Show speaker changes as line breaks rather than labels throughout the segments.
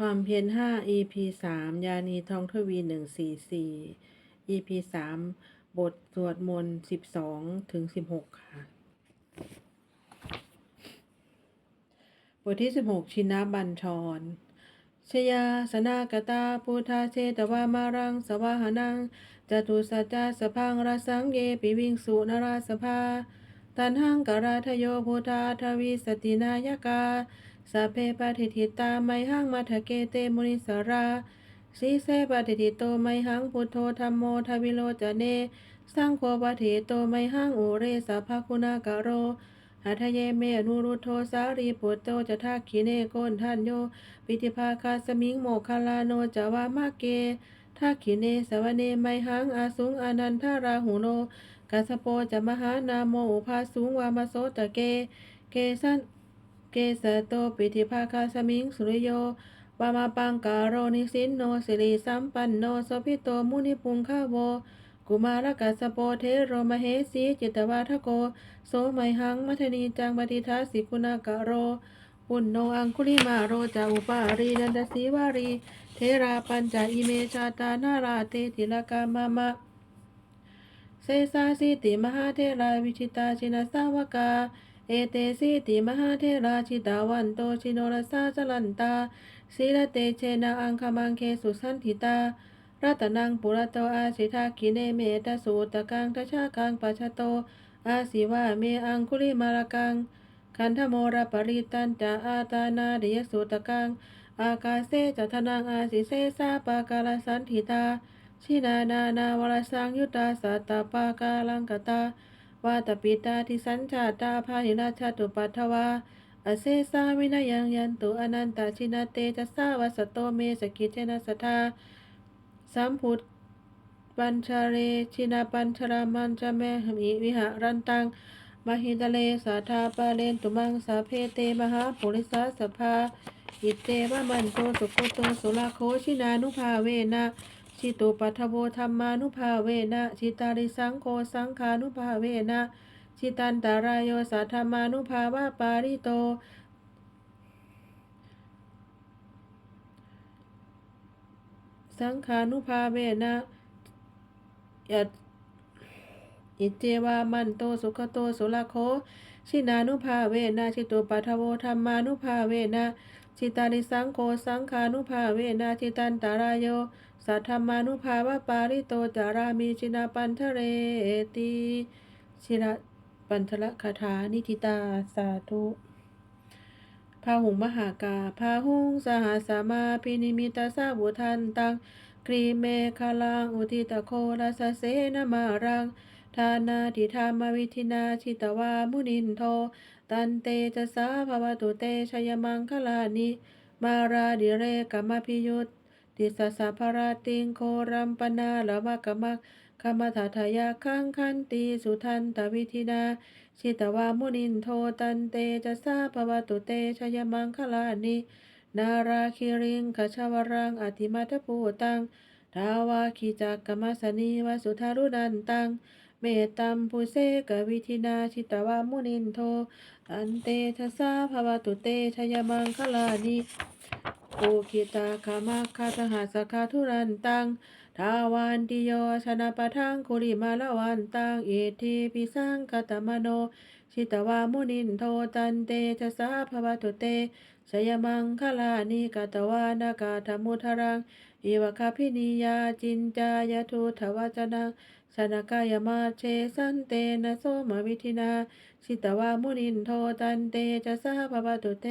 ความเพียรห้า EP สามยานีทองทวีหนึ่งสี่สี่ EP สามบทสวดมนต์สิบสองถึงสิบหกค่ะ บทที่สิบหกชินะบัญชรชยาสนากตาพุทธาเชตวามารังสวาหนังจตุสัจจสพังรสังเยปิวิงสุนราสภา ตันหังกราทโยพุทธาทวีสตินายกา สัพเพปะทิทิตาไมหังมัทเกเตมุนิสราสีเสปะทิทิโตไมหังพุทโธธรรมโมทวิโลจเนสังโฆปะเทโตไมหังอุเรสัพพคุณากโรหัทเยเมอนุรุโธสารีปุตโตจะทักขิเนโกนทันโย ปิติภาคาสมิงโมคคลาโนจาวามาเกทักขิเนสวเนไมหังอาสุงอนันทาราหุโนกัสโปจะมหานาโมอุภาสุงวามโสตะเก เกสัน กสโตปิธิภาคาสมิงสุริโยวามาปังกาโรนิสินโนสิริสัมปันโนสพิโตมุนิปุงคาโวกุมารกัสโปเทโรมเหสีจิตวาทโก โสไมหังมัทนีจังปฏิทัสสิกุณากะโร ปุณโนอังคุลิมาโรจาอุปารีนันตสีวารี เทราปัญจอิเมชาตานาราเตติลกามามะ เซสาสิติมหาเทราวิชิตาชินาสาวกา เอเตสิติมหาเทราชิตาวันโตชิโนรสาจลันตาศีลเตเชนะอังคมังเคสุสันทิตารัตนังปุระโตอาสิทาคิเนเมตสูตะกังทชากังปัชโต อาสิวาเมอังคุลิมาลกัง คันธโมรปริตันจาอาตานาเดยสุตะกัง อากาเซจัทนังอาสิเซสาปากาลสันทิตา ชินานานาวรสังยุตตาสัตตาปากาลังกตา วาตปิตาทิสัญชาตาภาหิราชตุปัทวาอเซสาวินายังยันตุอนันตาชินาเตจัสสาวสโตเมสกิเจนะสทาสัมพุทปัญชาเรชินาปัญชรามันจะแมหมิวิหารันตังมหิตเลสาธาปาเลนตุมังสาเพเตมหาปุริสาสภาอิเตวะมันโตสุโคโตสุลาโคชินานุภาเวนะ ชิตุปัทโวธรรมานุภาเวนะ ชิตาริสังโฆสังขานุภาเวนะ ชิตันตารายโยสัทธรรมานุภาวะปาริโตสังขานุภาเวนะยัตอิเจวามันโตสุขโตสุลาโค ชินานุภาเวนะชิตุปัทโวธรรมานุภาเวนะ ชิตาริสังโฆสังขานุภาเวนะชิตันตารายโย สัทธรรมานุภาวะปาริโตจารามีชินาปันทะเรติชิระปันทละคาถานิทิตาสาธุพาหุงมหากาพาหุงสหสามาพินิมิตาสาบุทันตังกรีเมคาลังอุทิตโครัสเสนมารัง ทานาทิธามวิธินาชิตวามุนินโท ตันเตจะสาภวตุเตชยมังคลานิ มาราดิเรกมพิยุตติสสะภราติงโครัมปนาละวะกมักคมถาทายาคังคันตีสุทันตวิธินา ชิตวามุนินโทตันเตจะสาภวตุเตชยมังคลานิ นาราคิริงขชาวรังอธิมัทภูตังทาวาคิจักกมัสนีวสุทารุนันตัง เมตตัมปุเสกวิธินาชิตวามุนินโทตันเตทะสาภวตุเตชยมังคลานิโอคิตาคามาคาทหาสคาทุรันตังทาวันติโยชนะปะทังคุริมาละวันตังเอทีปิสังคตมโน ชิตวามุนินโทตันเตชะสาภวตุเตชยมังคลานิกาตวานากาธมุทรังอิวะคาพินิยาจินจายทุทวจนัง สนกายมาเชสันเตนะโสมวิธินา ชิตวามุนินโทตันเตจะสาภวตุเต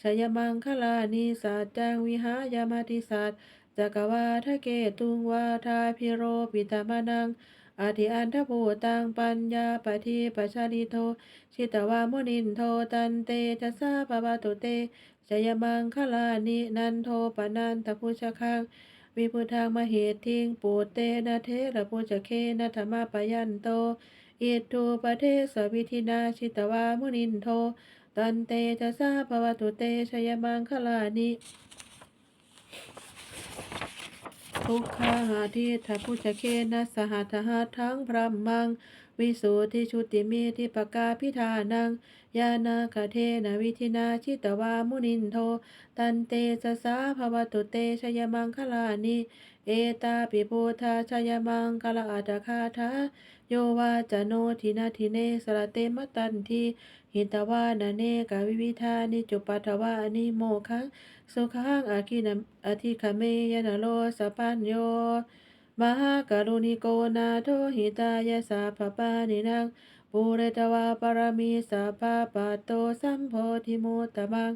ชยมังคลานิสัจจังวิหายามาติสัจจักวาทะเกตุงวาทาพิโรปิตมานังอธิอันทภูตังปัญญาปฏิปัชาลิโท ชิตวามุนินโทตันเตจะสาภวตุเตชยมังคลานินันโทปนันทพุชคัง วิพุทธังมเหติงปูเตนะเทระปุจเคนะธรรมปยันโตอิทูปเทสวิธินาชิตวามุนินโท ตันเตจะสาภวตุเตชยมังคลานิทุกขาหาทิทพุชเคนะสหัทหาทั้งพระมัง วิสุทธิชุติมีทิปกาพิธานัง ยานาคเทนวิธินาชิตวามุนินโท ตันเตสสาภวตุเตชยมังคลานิเอตาปิพุทธาชยมังคลาอัตคาถาโยวาจโนทินาทิเนสระเตมตันทีหิตวานาเนกาวิวิธานิจุปัทวานิโมคังสุขังอาคินอธิคเมยนโลสปัญโย มหากรุณิโกนาโทหิตายสาภปานินังปุเรตวาปรมีสัพพะปัตโตสัมโพธิมุตตมัง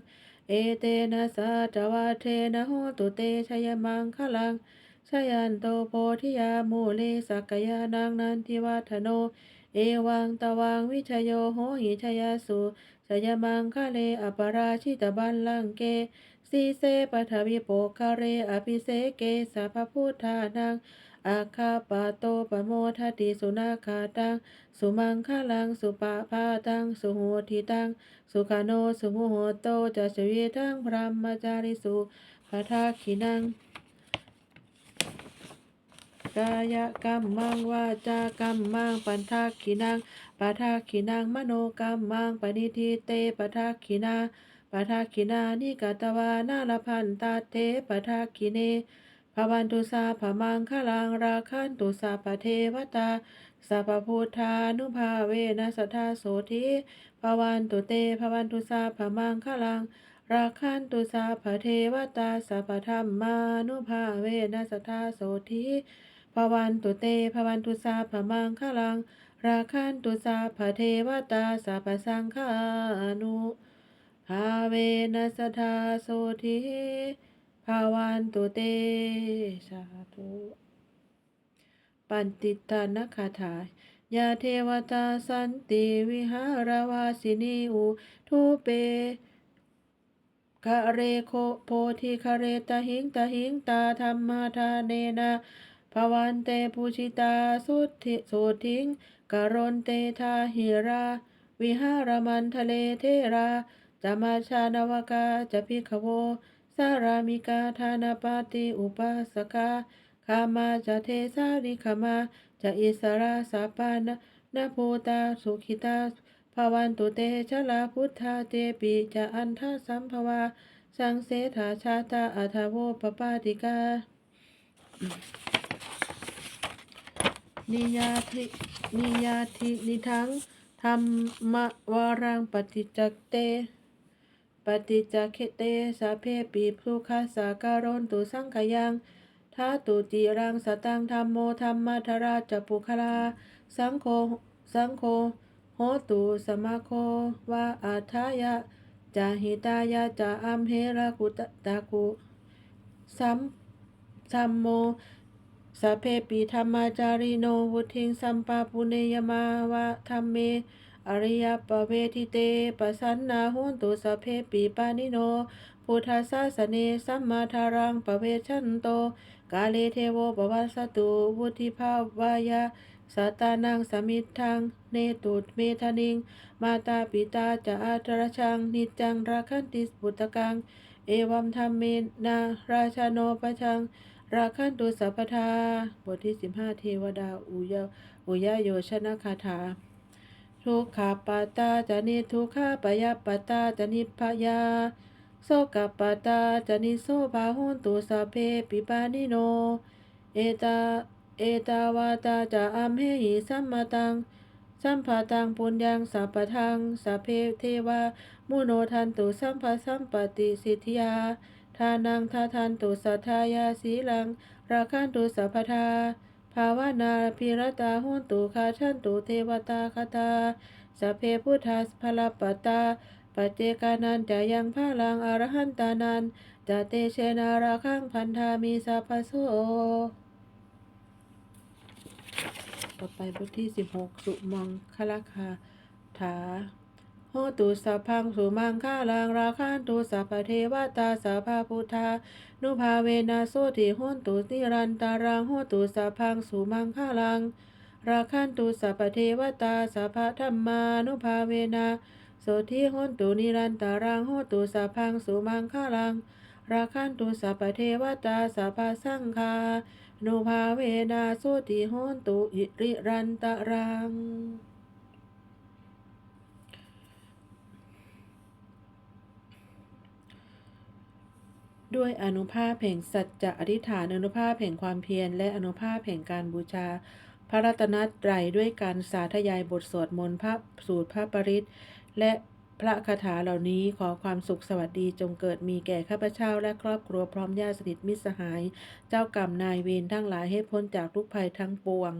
เอเตนะสัจวะเทนะโหตุเตชยมังคลังชยันโตโพธิยามูเลสักยานังนันทิวัฒโน เอวังตวังวิชโยโหหิชยสุชยมังคะเลอปราชิตบัลลังเกสีเสปทวิโปคาเรอภิเสเกสัพพุทธานัง อาคาปาโตปโมทติสุนาคาตัง สุมังคลัง สุปาพาตัง สุโหทิตัง สุขโน สุมุโหโตจะชวีทังพรหมจาริสุปทาคินังกายกรรมมังวาจากรรมมังปันทักขินังปัทาขินังมโนกรรมมังปณิทิเตปัทาขินาปัทาขินานิกตวานาลพันตาเทปัทาขิเน ภวันตุสาภมังคลังราคันตุสาปเทวตาสัพพุทธานุภาเวนัสทธาโสธิภวันตุเตภวันตุสาภมังคลังราคันตุสาภเทวตาสัพพธรรมานุภาเวนัสทธาโสธิภวันตุเตภวันตุสาภมังคลังราคันตุสาภเทวตาสัพสังฆานุภาเวนัสทธาโสธิ ภาวันตุเต สาธุปันติตานคาถายาเทวตาสันติวิหารวาสินีอุทุเปคะเรโคโพธิคะเรตหิงตหิงตาธรรมาทาเนนะภวันเตภูชิตาสุทิสุทิงกรณเตทาหิรา วิหารมันทะเลเทราจามาชานวกาจะพิขโว สารามิกาทานาปาติอุปาสกาคามาจะเทสาริขมาจะอิสราสาปานะนาภูตาสุขิตาภวันตุเตชะลาพุทธาเตปิจะอันทาสัมภวา สังเสถาชาตาอัทโวปปาติกา นิยาธินิยาธินิทังธรรมวารังปฏิจักเต ปฏิจักเขเตสาเพปีภูคาสาการนตุสังขยังท้าตุติรังสตังธรรมโมธรรมธราจปุคลา สังโฆสังโฆโหตุสมาโควาอาทายะจาหิตายะจาอัมเหระกุตตะกุสัมสัมโมสัพเพปิธรรมาจาริโนวุทิงสัมปาปุเนยมาวะธรรมเม อริยปเวทิเตปสันนาหุนตุสเพปิปานิโน พุทธศาสเนสัมมาทารังปเวชันโต กาเลเทโวปวัสตุ วุธิภาวายาสัตานังสมิทธัง เนตุเมธานิง มาตาปิตาจะอาตรชัง นิจังราคันติปุตกัง เอวัมธรรมเมนาราชาโนปชัง ราคันตุสัพพทา บทที่15เทวดาอุยอุยโยชนะคาถา ทุกขาปตาจะนิทุกขาปยาปตาจะนิพยาโสกปตาจะนิโสภาหุนตุสัพเพปิปานิโน เอตาเอตาวาตาจะอัมเหหิสัมมาตังสัมภาตังปุญญังสัพพทังสัพเพเทวา มุโนทันตุสัมภาสัมปติสิทธิยา ทานังทาทันตุสัทธายาสีลัง ราคันตุสัพพทา ภาวนาพิรตาหุนตุคาชันตุเทวตาคตาสัพเพพุทธาพลปตตาปัจเจกานันจะยังพาลังอรหันตานันจะเตเชนาราคังพันธามีสัพพโสต่อไปบทที่ 16 สุมังคลคาถา โหตุสัพพังสุมังคาลังราคันตุสัพเทวตาสัพพพุทธานุภาเวนะโสติโหนตุนิรันตารังโหตุสัพพังสุมังคาลัง ราคันตุสัพเทวตาสัพพธรรมานุภาเวนะโสติโหนตุนิรันตารังโหตุสัพพังสุมังคาลัง ราคันตุสัพเทวตาสัพพสังฆาโนภาเวนาสุติโหนตุอิริรันตารัง ด้วยอนุภาพแห่งสัจจะอธิษฐานอนุภาพแห่งความเพียรและอนุภาพแห่งการบูชา พระรัตนตรัยด้วยการสาธยายบทสวดมนต์พระสูตรพระปริตรและพระคาถาเหล่านี้ขอความสุขสวัสดีจงเกิดมีแก่ข้าพเจ้าและครอบครัวพร้อมญาติสนิทมิตรสหาย เจ้ากรรมนายเวรทั้งหลายให้พ้นจากทุกภัยทั้งปวง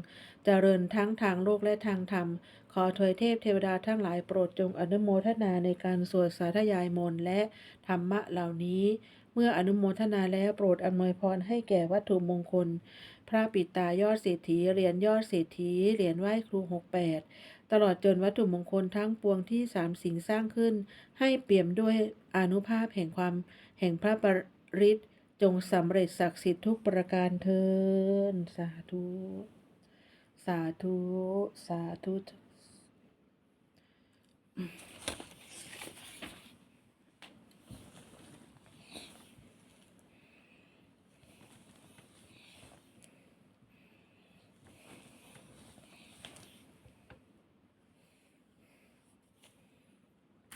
เจริญทั้งทางโลกและทางธรรม ขอถวยเทพเทวดาทั้งหลายโปรดจงอนุโมทนาในการสวดสาธยายมนและธรรมะเหล่านี้ เมื่ออนุโมทนาแล้วโปรดอำนวยพรให้แก่วัตถุมงคล พระปิตายอดเศรษฐีเหรียญยอดเศรษฐีเหรียญไหว้ครูหกแปดตลอดจนวัตถุมงคลทั้งปวงที่สามสิ่งสร้างขึ้น ให้เปี่ยมด้วยอนุภาพแห่งความแห่งพระปริตรจงสำเร็จศักดิ์สิทธิ์ทุกประการเทินสาธุ สาธุ สาธุ Mm-hmm.